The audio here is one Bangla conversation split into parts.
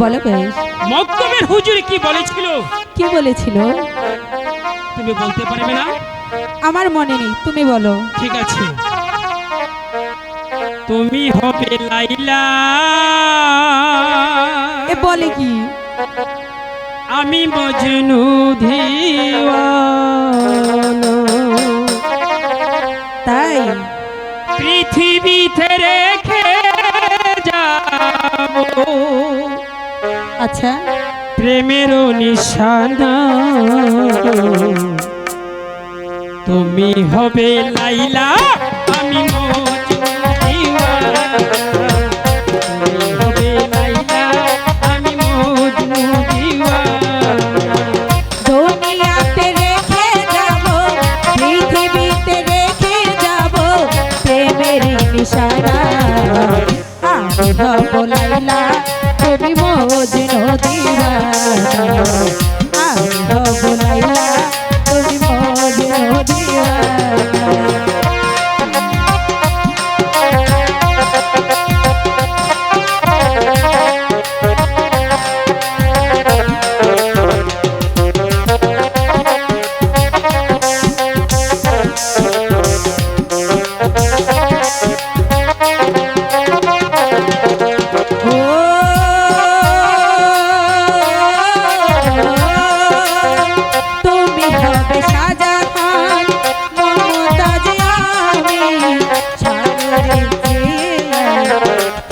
বলো বেশ। মক্তবের হুজুর কি বলেছিল? কি বলেছিল? তুমি বলতে পারবে না? আমার মনে নেই তুমি বলো। ঠিক আছে। তুমি হবে লাইলা। এ বলে কি? আমি মজনু তাই? পৃথিবীতে রেখে যাব আচ্ছা। প্রেমের নিশানা। তুমি হবে লাইলা আমি মজনু দিওয়ানা আমি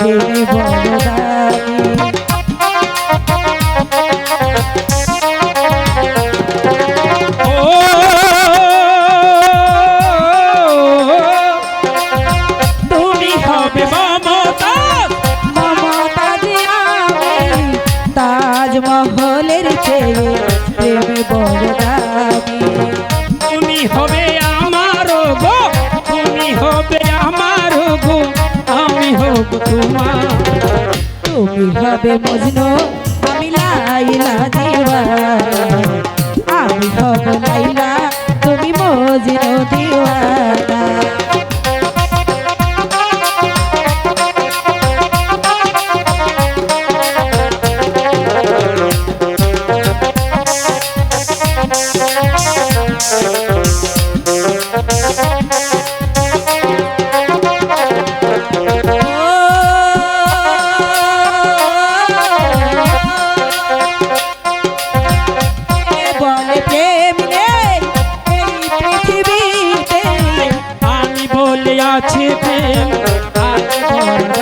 তুমি বড় তুমি হবে মমতাজ মমতাজ আমি তাজমহলের চেয়ে প্রেমে বড় দামি। তুমি হবে হবে মজনু আমি লাইলা দিওয়ানা আমি হব লাইলা তুমি মজনু দিওয়ানা কে আছে প্রেম আমি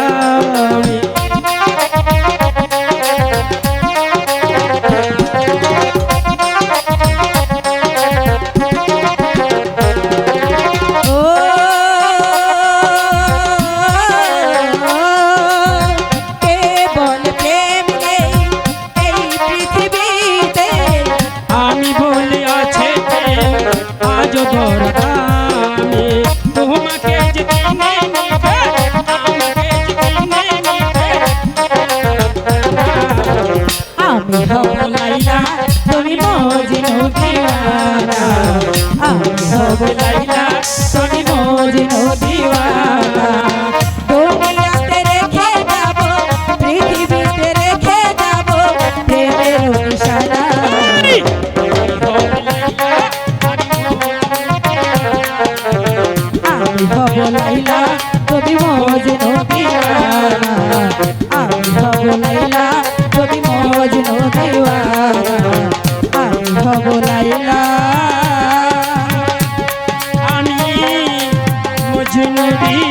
আমি মজনু দিওয়ানা